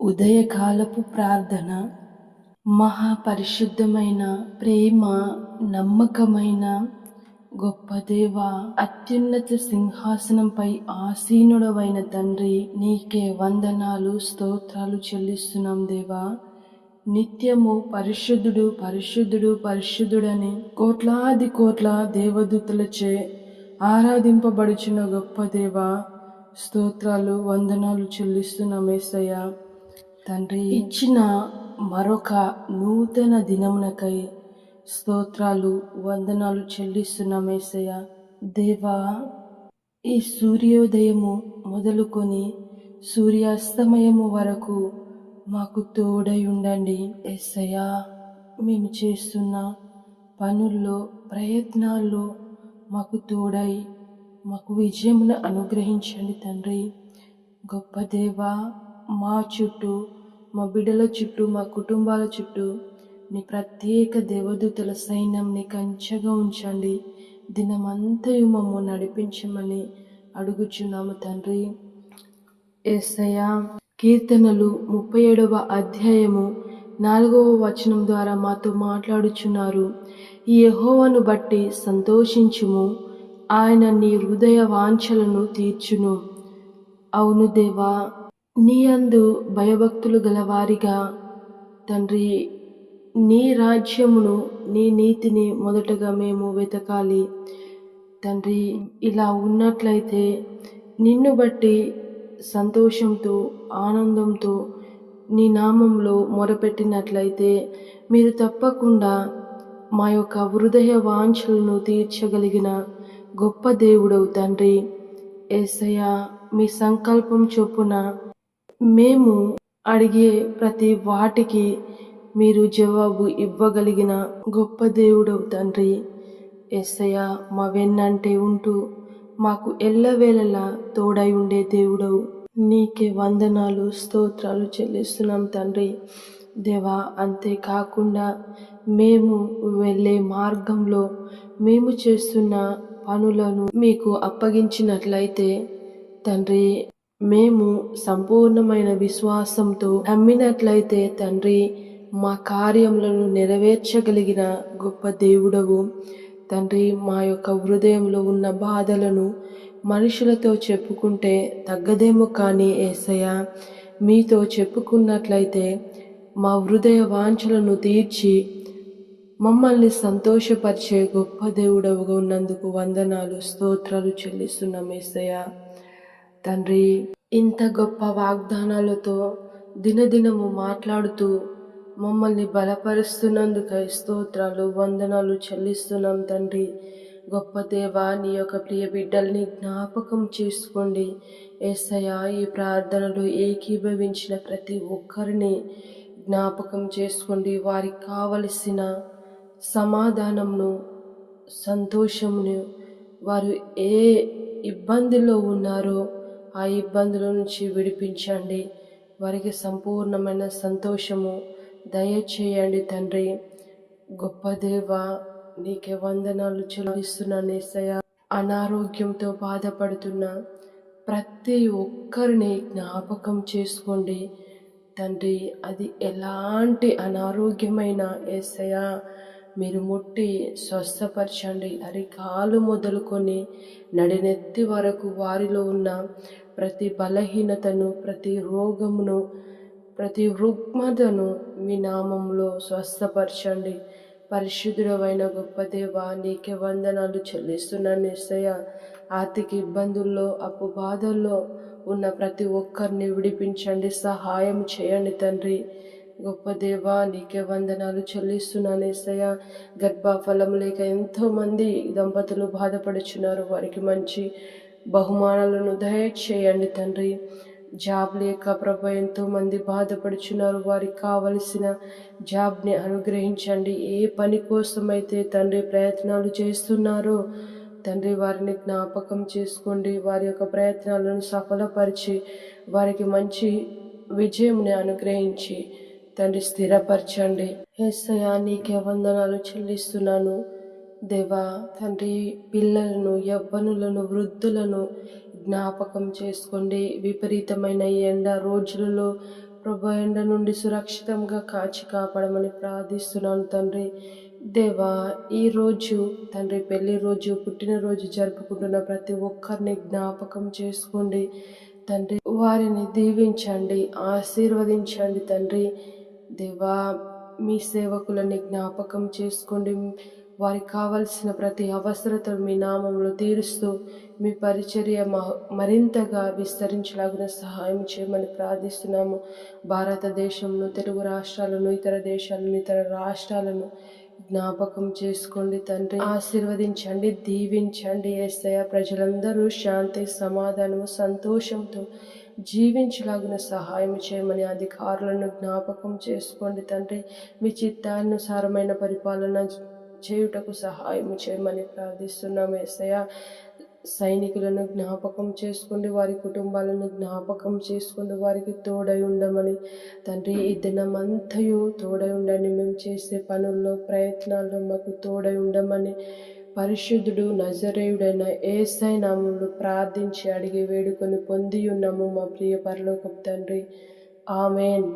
ఉదయకాలపు ప్రార్థన మహాపరిశుద్ధమైన ప్రేమ నమ్మకమైన గొప్ప దేవ అత్యున్నత సింహాసనంపై ఆసీనుడవైన తండ్రి నీకే వందనాలు స్తోత్రాలు చెల్లిస్తున్నాం దేవా. నిత్యము పరిశుద్ధుడు పరిశుద్ధుడు పరిశుద్ధుడని కోట్లాది కోట్ల దేవదూతలచే ఆరాధింపబడుచున్న గొప్ప దేవ స్తోత్రాలు వందనాలు చెల్లిస్తున్నామేసయ్యా తండ్రి. ఇచ్చిన మరొక నూతన దినమునకై స్తోత్రాలు వందనాలు చెల్లిస్తున్నామేసయ్య దేవా ఈ సూర్యోదయము మొదలుకొని సూర్యాస్తమయము వరకు మాకు తోడై ఉండండి ఎస్సయ్యా మేము చేస్తున్న పనుల్లో ప్రయత్నాల్లో మాకు తోడై మాకు విజయమును అనుగ్రహించండి తండ్రి. గొప్ప దేవ మా చుట్టూ మా బిడ్డల చుట్టూ మా కుటుంబాల చుట్టూ నీ ప్రత్యేక దేవదూతల సైన్యంని కంచెగా ఉంచండి. దినమంతయు మమ్ము నడిపించమని అడుగుచున్నాము తండ్రి. ఏసయ్య కీర్తనలు ముప్పై ఏడవ అధ్యాయము నాలుగవ వచనం ద్వారా మాతో మాట్లాడుచున్నారు. ఈ యహోవను బట్టి సంతోషించుము. ఆయన నీ హృదయ వాంఛలను తీర్చును. అవును దేవా నీ అందు భయభక్తులు గలవారిగా తండ్రి నీ రాజ్యమును నీ నీతిని మొదటగా మేము వెతకాలి. తండ్రి ఇలా ఉన్నట్లయితే నిన్ను బట్టి సంతోషంతో ఆనందంతో నీ నామంలో మొరపెట్టినట్లయితే మీరు తప్పకుండా మా యొక్క హృదయ వాంఛలను తీర్చగలిగిన గొప్ప దేవుడవు తండ్రి. ఏసయ్య మీ సంకల్పం చొప్పున మేము అడిగే ప్రతి వాటికి మీరు జవాబు ఇవ్వగలిగిన గొప్ప దేవుడవు తండ్రి. ఎస్సయ్య మా వెన్నంటే ఉంటూ మాకు ఎల్లవేళలా తోడై ఉండే దేవుడవు. నీకే వందనాలు స్తోత్రాలు చెల్లిస్తున్నాం తండ్రి. దేవా అంతేకాకుండా మేము వెళ్ళే మార్గంలో మేము చేస్తున్న పనులను మీకు అప్పగించినట్లయితే తండ్రి మేము సంపూర్ణమైన విశ్వాసంతో నమ్మినట్లయితే తండ్రి మా కార్యములను నెరవేర్చగలిగిన గొప్ప దేవుడవు. తండ్రి మా యొక్క హృదయంలో ఉన్న బాధలను మనుషులతో చెప్పుకుంటే తగ్గదేమో కానీ ఏసయ్య మీతో చెప్పుకున్నట్లయితే మా హృదయ వాంఛలను తీర్చి మమ్మల్ని సంతోషపరిచే గొప్ప దేవుడవుగా ఉన్నందుకు వందనాలు స్తోత్రాలు చెల్లిస్తున్నాం ఏసయ్య. తండ్రి ఇంత గొప్ప వాగ్దానాలతో దినదినము మాట్లాడుతూ మమ్మల్ని బలపరుస్తున్నందుకై స్తోత్రాలు వందనాలు చెల్లిస్తున్నాం తండ్రి. గొప్ప దేవా నీ యొక్క ప్రియ బిడ్డల్ని జ్ఞాపకం చేసుకోండి. ఏసయ్య ఈ ప్రార్థనలు ఏకీభవించిన ప్రతి ఒక్కరిని జ్ఞాపకం చేసుకోండి. వారికి కావలసిన సమాధానంను సంతోషమును వారు ఏ ఇబ్బందిలో ఉన్నారో ఆ ఇబ్బందుల నుంచి విడిపించండి. వారికి సంపూర్ణమైన సంతోషము. దయచేయండి తండ్రి. గొప్ప దేవ నీకే వందనాలు చెల్లిస్తున్నాను ఏసయ్య అనారోగ్యంతో బాధపడుతున్న ప్రతి ఒక్కరిని జ్ఞాపకం చేసుకోండి. తండ్రి అది ఎలాంటి అనారోగ్యమైన ఏసయ్య మీరు ముట్టి స్వస్థపరచండి. అరికాలు మొదలుకొని నడినెత్తి వరకు వారిలో ఉన్న ప్రతి బలహీనతను ప్రతి రోగమును ప్రతి రుగ్మతను మీ నామంలో స్వస్థపరచండి. పరిశుద్ధుడమైన గొప్ప దేవ నీకే వందనాలు చెల్లిస్తున్నాను నిశ్చయ ఆర్థిక ఇబ్బందుల్లో అప్పు బాధల్లో ఉన్న ప్రతి ఒక్కరిని విడిపించండి సహాయం చేయండి తండ్రి. గొప్ప దేవా నీకే వందనాలు చెల్లిస్తున్నాను ఏసయ్య. గర్భఫలం లేక ఎంతోమంది దంపతులు బాధపడుచున్నారు. వారికి మంచి బహుమానాలను దయచేయండి తండ్రి. జాబ్ లేక ప్రభ ఎంతోమంది బాధపడుచున్నారు. వారికి కావలసిన జాబ్ని అనుగ్రహించండి. ఏ పని కోసమైతే తండ్రి ప్రయత్నాలు చేస్తున్నారో తండ్రి వారిని జ్ఞాపకం చేసుకోండి. వారి యొక్క ప్రయత్నాలను సఫలపరిచి వారికి మంచి విజయంని అనుగ్రహించి తండ్రి స్థిరపరచండి. ఏసయా నీకే వందనాలు చెల్లిస్తున్నాను. దేవా తండ్రి పిల్లలను యవ్వనులను వృద్ధులను జ్ఞాపకం చేసుకోండి. విపరీతమైన ఎండ రోజులలో ప్రభు ఎండ నుండి సురక్షితంగా కాచి కాపాడమని ప్రార్థిస్తున్నాను తండ్రి. దేవా ఈ రోజు తండ్రి పెళ్ళి రోజు పుట్టినరోజు జరుపుకుంటున్న ప్రతి ఒక్కరిని జ్ఞాపకం చేసుకోండి. తండ్రి వారిని దీవించండి ఆశీర్వదించండి తండ్రి. దేవా మీ సేవకులని జ్ఞాపకం చేసుకోండి. వారికి కావలసిన ప్రతి అవసరతను మీ నామంలో తీరుస్తూ మీ పరిచర్య మరింతగా విస్తరించలాగిన సహాయం చేయమని ప్రార్థిస్తున్నాము. భారతదేశంలో తెలుగు రాష్ట్రాలను ఇతర దేశాలను ఇతర రాష్ట్రాలను జ్ఞాపకం చేసుకోండి తండ్రి. ఆశీర్వదించండి దీవించండి ఏసయ ప్రజలందరూ శాంతి సమాధానము సంతోషంతో జీవించలాగిన సహాయం చేయమని అధికారులను జ్ఞాపకం చేసుకోండి తండ్రి. మీ చిత్తానుసారమైన పరిపాలన చేయుటకు సహాయం చేయమని ప్రార్థిస్తున్నాం ఏసయ సైనికులను జ్ఞాపకం చేసుకోండి వారి కుటుంబాలను జ్ఞాపకం చేసుకోండి వారికి తోడై ఉండమని. తండ్రి ఈ దినమంతయు తోడై ఉండండి. మేము చేసే పనుల్లో ప్రయత్నాల్లో మాకు తోడై ఉండమని. పరిశుద్ధుడు నజరేయుడైన ఏసై నామంలో ప్రార్థించి అడిగి వేడుకొని పొంది ఉన్నాము మా ప్రియ పరలోకపు తండ్రి. ఆమెన్.